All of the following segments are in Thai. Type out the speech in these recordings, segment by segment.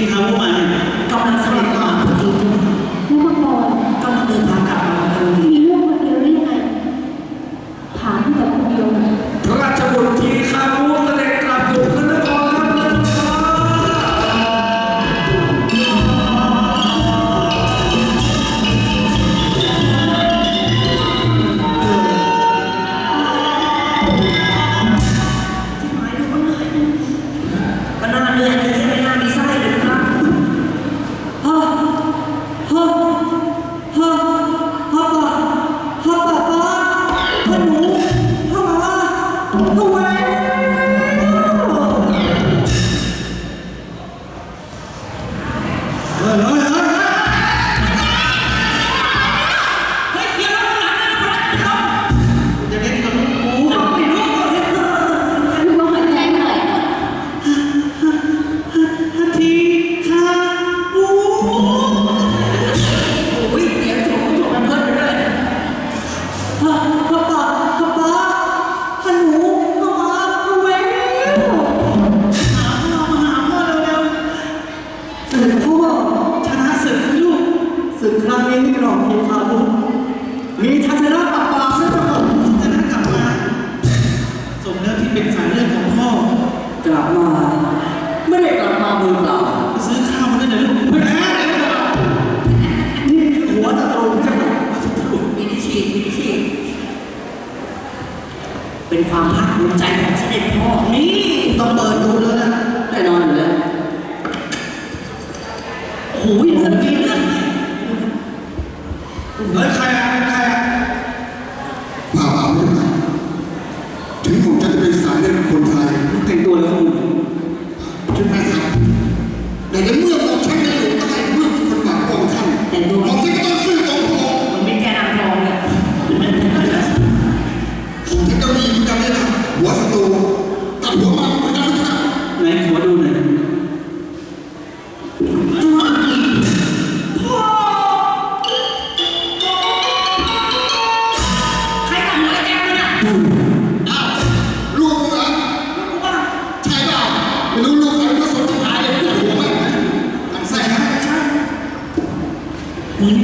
ที่เขาเม่าเนี่ยกำลังสนิท วินิชีวินิชีเป็นความภาคภูมิใจของเสด็จพ่อ นี่ต้องเปิดดูแล้วนะแน่นอนอยู่แล้วโอ้ยเลือดมีเลือดเฮ้ยใครอะใครอะป่าป่าไม่ได้ถึงผมจะเป็นสายเลือดคนไทย แต่งตัวแล้วมึง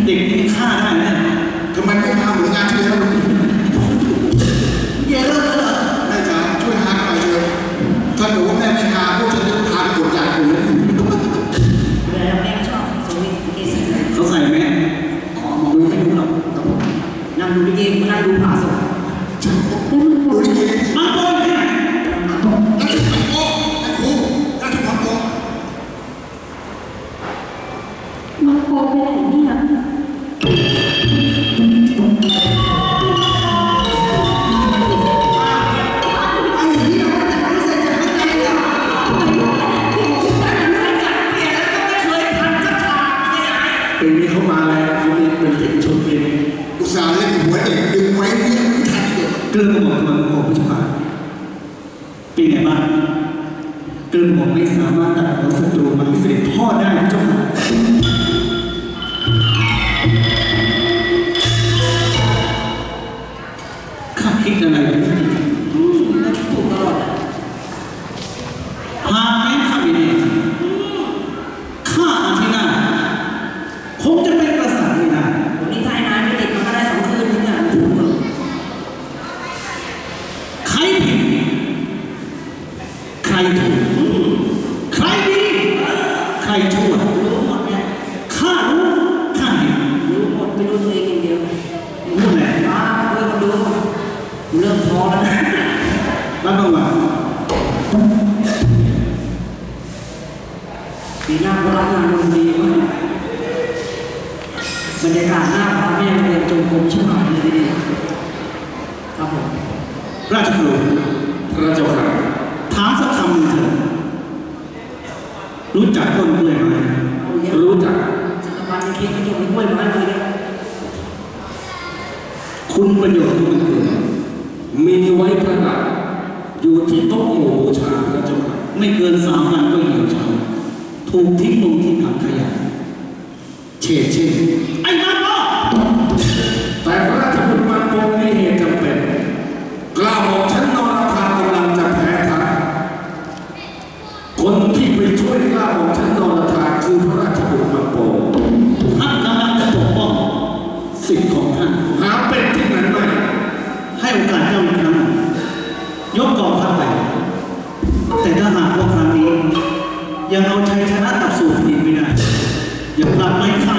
เด็กนี่ฆ่าได้นะทำไมไม่ทำเหมือนงานที่แล้วเย่เลิกแล้วเหรอแม่จ๋าช่วยหาหน่อยเถอะถ้าหนูว่าแม่ไม่หาพวกฉันจะทานกดจากหนูเวลาเราแม่ชอบสวิตเกสรเขาใส่ไหมอ๋อมองไม่รู้หรอกนั่งดูลิเกมึงนั่งดูผ่าศ ปีนี้เขามาแล้วเขามีเป็นเด็กชมเองอุตส่าห์เล่นหัวเด็กดึงไว้เนี่ยไม่ทันเด็กเกลือกระหม่อมตัวของผู้ชายปีไหนบ้างเกลือกระหม่อมไม่สามารถตัดหัวศัตรูมาพิเศษพ่อได้ผู้ชายข้าคิดอะไรไม่ได้ อืมแล้วถูกตลอดอะ หากแม้ข้าไม่แน่จริงข้าอาทิตย์หน้าคงจะเป็นประสาทไม่ได้ วันนี้ทายนานไม่ติดมันก็ได้สองคืนนึงอะถูกหมด ใค รผิด ใครถูก ใครดี ใครชั่วรู้หมดเนี่ยข้ารู้ข้าเห็นรู้หมดไม่รู้ตัวเองอย่างเดียวรู้แหละมาเพื่อนมาดูเริ่มท้อแล้วนะรับรางวัลปีหน้าก็รับงานดนตรีวะบรรยากาศหน้าพระแม่เรียนจงกรมชิบหายเลยทีเดียวครับผม ราชครูพระเจ้าค่ะถามสักคำหนึ่งเถอะรู้จักต้นกล้วยไหมเอาเยอะรู้จักจักรวาลในเค้กไม่จบไม่กล้วยไม้เลยเนี่ยคุณประโยชน์ของมันคือมีไว้ประดับอยู่ที่โต๊ะหมู่บูชาพระเจ้าค่ะไม่เกินสามวันก็เหี่ยวเฉาถูกทิ้งลงที่ถังขยะเช่เช่ไอ้ อย่